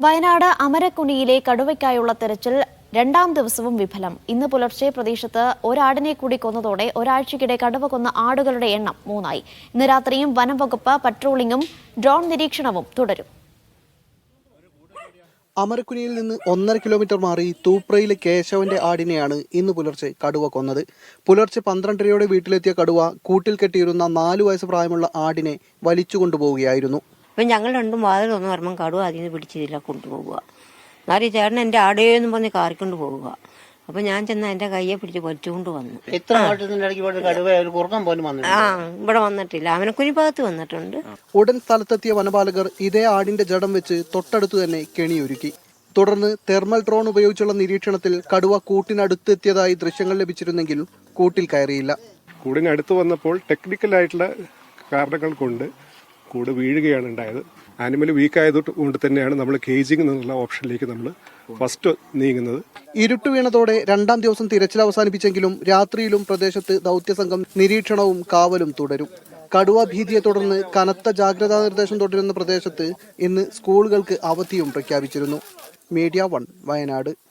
വയനാട് അമരക്കുനിയിലെ കടുവയ്ക്കായുള്ള തെരച്ചിൽ രണ്ടാം ദിവസവും വിഫലം. ഇന്ന് പുലർച്ചെ പ്രദേശത്ത് ഒരാടിനെ കൂടി കൊന്നതോടെ ഒരാഴ്ചക്കിടെ കടുവ കൊന്ന ആടുകളുടെ എണ്ണം മൂന്നായി. ഇന്ന് രാത്രിയും വനം വകുപ്പ് പട്രോളിംഗും ഡ്രോൺ നിരീക്ഷണവും തുടരും. അമരക്കുനിയിൽ നിന്ന് ഒന്നര കിലോമീറ്റർ മാറി തൂപ്രയിലെ കേശവന്റെ ആടിനെയാണ് ഇന്ന് പുലർച്ചെ കടുവ കൊന്നത്. പുലർച്ചെ പന്ത്രണ്ടരയോടെ വീട്ടിലെത്തിയ കടുവ കൂട്ടിൽ കെട്ടിയിരുന്ന നാലു വയസ്സ് പ്രായമുള്ള ആടിനെ വലിച്ചു കൊണ്ടുപോവുകയായിരുന്നു അപ്പം ഞങ്ങൾ രണ്ടും വാതിൽ ഒന്ന് പറയുമ്പം കടുവ അതിൽ നിന്ന് പിടിച്ചില്ല കൊണ്ടുപോവുക. എന്നാലും ഈ ചേട്ടൻ എന്റെ ആടേന്ന് പറഞ്ഞ് കാറിക്കൊണ്ട് പോവുക. അപ്പം ഞാൻ ചെന്ന് എന്റെ കയ്യെ പിടിച്ച് വലിച്ചുകൊണ്ട് വന്നു. എത്ര ആ. ഇവിടെ വന്നിട്ടില്ല. അവനെ കുനിഭാഗത്ത് വന്നിട്ടുണ്ട്. ഉടൻ സ്ഥലത്തെത്തിയ വനപാലകർ ഇതേ ആടിന്റെ ജഡം വെച്ച് തൊട്ടടുത്ത് തന്നെ കെണിയൊരുക്കി. തുടർന്ന് തെർമൽ ഡ്രോൺ ഉപയോഗിച്ചുള്ള നിരീക്ഷണത്തിൽ കടുവ കൂട്ടിനടുത്തെത്തിയതായി ദൃശ്യങ്ങൾ ലഭിച്ചിരുന്നെങ്കിലും കൂട്ടിൽ കയറിയില്ല. കൂടിനടുത്ത് വന്നപ്പോൾ ടെക്നിക്കലായിട്ടുള്ള കാരണങ്ങൾ കൊണ്ട് കൂട് വീഴുകയാണ് ഉണ്ടായത്. ആനിമൽ വീക്ക് ആയതുകൊണ്ട് തന്നെയാണ് നമ്മൾ കേജിങ് എന്നുള്ള ഓപ്ഷനിലേക്ക് നമ്മൾ ഫസ്റ്റ് നീങ്ങുന്നത്. ഇരുട്ട് വീണതോടെ രണ്ടാം ദിവസം തിരച്ചിൽ അവസാനിപ്പിച്ചെങ്കിലും രാത്രിയിലും പ്രദേശത്ത് ദൗത്യസംഘം നിരീക്ഷണവും കാവലും തുടരും. കടുവ ഭീതിയെ തുടർന്ന് കനത്ത ജാഗ്രതാ നിർദ്ദേശം തുടരുന്ന പ്രദേശത്ത് ഇന്ന് സ്കൂളുകൾക്ക് അവധിയും പ്രഖ്യാപിച്ചിരുന്നു. Media one Wayanad.